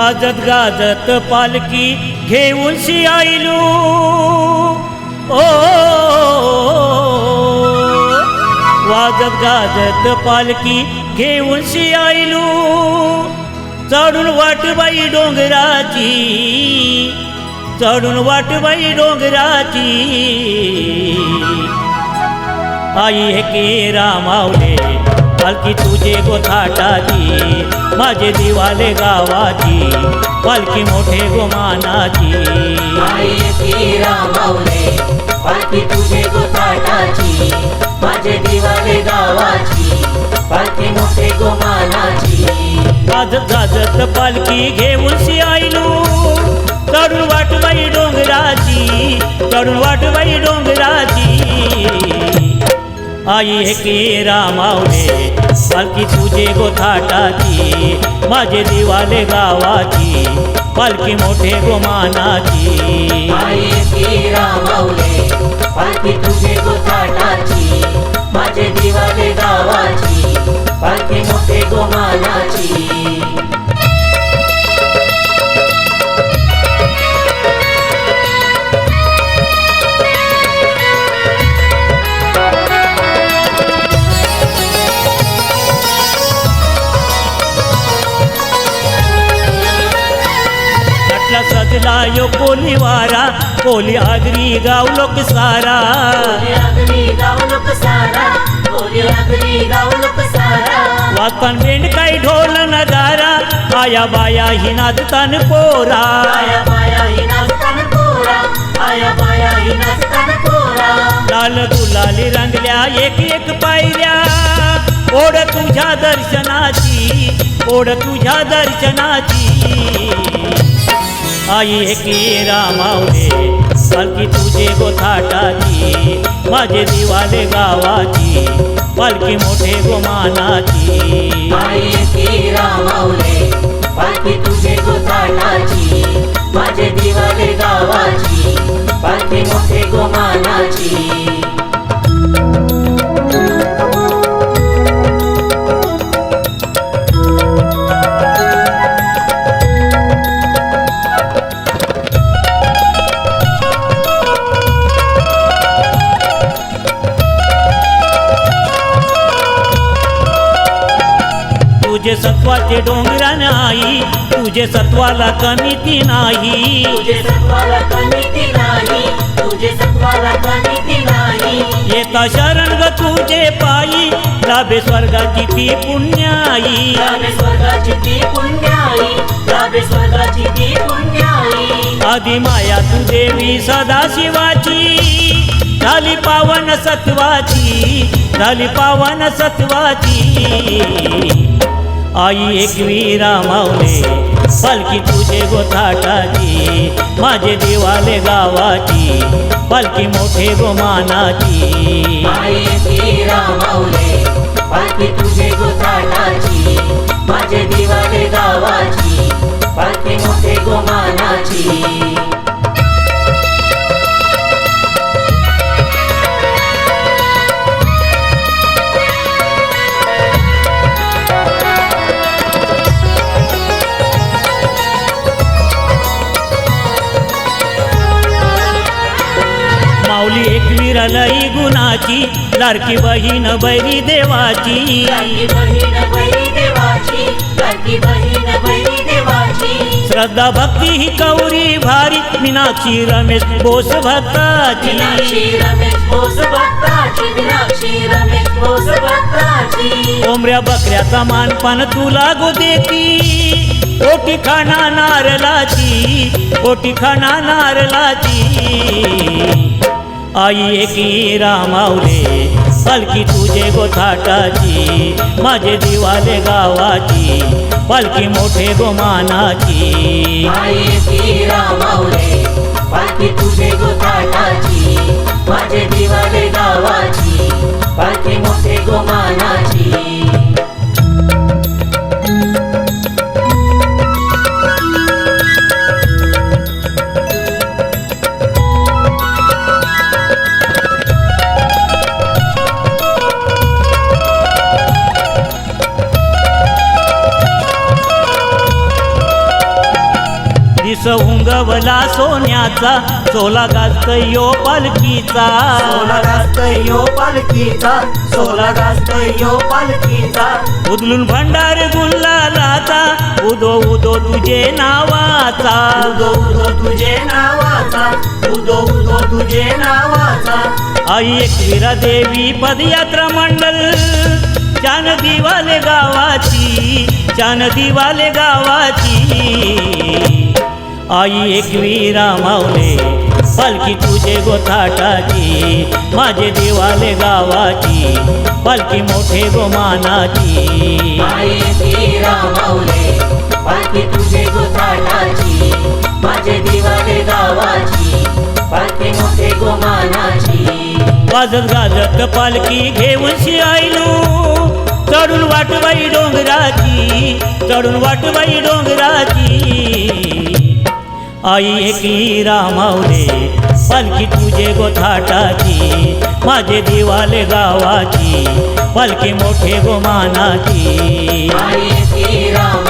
वाजत गाजत पालकी घेऊन शियाईलू. ओ वाजत गाजत पालकी घेऊन शियाईलू. चढून वाटबाई डोंगराची चढून वाटबाई डोंगराची. आई हे के रामावले पालखी तुझे गोथाटाची माझे दिवाले गावाची पालखी मोठे गोमानाची. पालखी तुझे गोताटाची माझे दिवाले गावाची पालखी मोठे गोमानाची. गाजत गाजत पालखी घेऊन शिआईलू चढून वाटबाई डोंगराची चढून वाटबाई डोंगराची. आई हे के रामावले पालखी तुझे गोथाटाची माझे दिवाले गावाची पालखी मोठे गोमानाची. मानाची पालखी तुझे गोताटाची माझे दिवाले गावाची पालखी मोठे गोमानाची. नटला सजला यो कोली वारा कोली आगरी गाव लोक सारा. बोले अगली गाव लोक सारा बोले अगली गाव लोक सारा. वाचतान बेंड काही ढोल नगारा आया बाया ही आया बाया ही नाचताना पोरा. लाल गुलाली रंगल्या एक एक पायऱ्या. ओढ तुझ्या दर्शनाची ओढ तुझ्या दर्शनाची. आई हे की रामावले? पालखी तुझे गोथाटाची माझे दिवाले गावाची पालखी मोठे गोमानाची आई की रामावले? पालखी तुझे गोताटाची माझे दिवाले गावाची पालखी मोठे गोमानाची सत्वाचे डोंगरा नाही तुझे सत्वाला कमीती नाही. तुझे सत्वाला कमीती नाही येता शरण ग तुझे पायी लाभे स्वर्गाची ती पुण्याई स्वर्गाची ती पुण्याई स्वर्गाची ती पुण्याई आधी माया तू देवी सदाशिवाची झाली पावन सत्वाची झाली पावन सत्वाची. आई एकवीरा मावले पालखी तुझे गोथाटाची माझे दिवाले गावाची पालखी मोठे गोमानाची. आई पालखी तुझे गोथाटाची माझे दिवाले गावाची पालखी मोठे गोमानाची. माऊली एकवीर लई गुणाची लाडकी बहीण बैरी देवाची. श्रद्धा भक्ती ही कौरी भारी मीनाक्षी रमेश बोस भक्ताची. कोंबड्या बकऱ्याचा मानपान तुला गो देती. ओटी खाना नारलाची ओटी खाना नारलाची आई एकी रामावले पालखी तुझे गोथाटाची माझे दिवाले गावाची पालखी मोठे गोमानाची. आई की रामावले पालखी तुझे गोताटाची माझे दिवाले गावाची पालखी मोठे गोमानाची. शिस उंगवला सोन्याचा सोला गाजत यो पालखीचा. सोला गाजत यो पालखीचा सोला गाजत यो पालखीचा. उदलून भंडार गुल्लालाचा उदो उदो तुझे नावाचा. उदो उदो तुझे नावाचा उदो उदो तुझे नावाचा. आई एकविरा देवी पदयात्रा मंडल चान दिवाले गावाची चान दिवाले गावाची. आई एकविरा मावले पालखी तुझे गोथाटाची माझे दिवाले गावाची पालखी मोठे गोमानाची. आई पालखी तुझे माझे दिवाले गावाची पालखी मोठे गोमानाची. वाजत गाजत पालखी घेऊन शिआईलू चढून वाटबाई डोंगराची चढून वाटबाई डोंगराची. आई की रामावले पालखी तुझे गो थाटाची माझे दिवाले गावाची पालखी मोठे गोमानाची आई